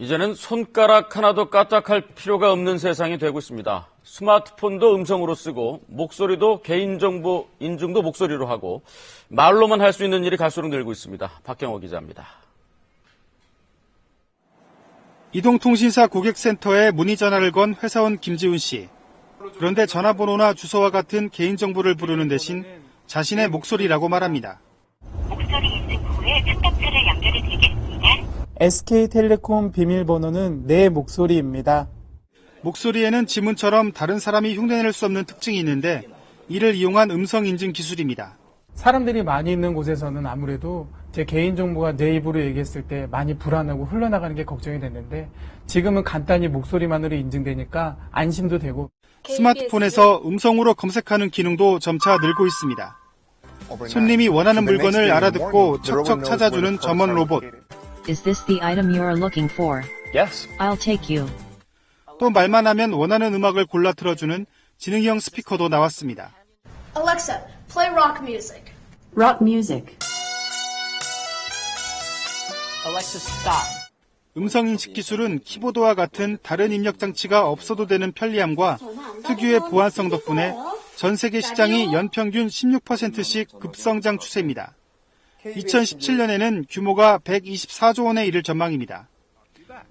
이제는 손가락 하나도 까딱할 필요가 없는 세상이 되고 있습니다. 스마트폰도 음성으로 쓰고 목소리도 개인정보 인증도 목소리로 하고 말로만 할 수 있는 일이 갈수록 늘고 있습니다. 박경호 기자입니다. 이동통신사 고객센터에 문의 전화를 건 회사원 김지훈 씨. 그런데 전화번호나 주소와 같은 개인정보를 부르는 대신 자신의 목소리라고 말합니다. 목소리 인증 후에 상담처를 연결해 드리겠습니다. SK텔레콤 비밀번호는 내 목소리입니다. 목소리에는 지문처럼 다른 사람이 흉내낼 수 없는 특징이 있는데 이를 이용한 음성 인증 기술입니다. 사람들이 많이 있는 곳에서는 아무래도 제 개인정보가 내 입으로 얘기했을 때 많이 불안하고 흘러나가는 게 걱정이 됐는데 지금은 간단히 목소리만으로 인증되니까 안심도 되고 스마트폰에서 음성으로 검색하는 기능도 점차 늘고 있습니다. 손님이 원하는 물건을 알아듣고 척척 찾아주는 점원 로봇. Is this the item you're looking for? Yes. I'll take you. 또 말만 하면 원하는 음악을 골라 틀어주는 지능형 스피커도 나왔습니다. Alexa, play rock music. Rock music. Alexa, stop. 음성 인식 기술은 키보드와 같은 다른 입력 장치가 없어도 되는 편리함과 특유의 보안성 덕분에 전 세계 시장이 연평균 16%씩 급성장 추세입니다. 2017년에는 규모가 124조 원에 이를 전망입니다.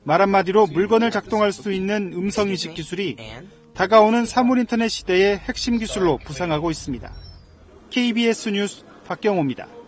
말 한마디로 물건을 작동할 수 있는 음성인식 기술이 다가오는 사물인터넷 시대의 핵심 기술로 부상하고 있습니다. KBS 뉴스 박경호입니다.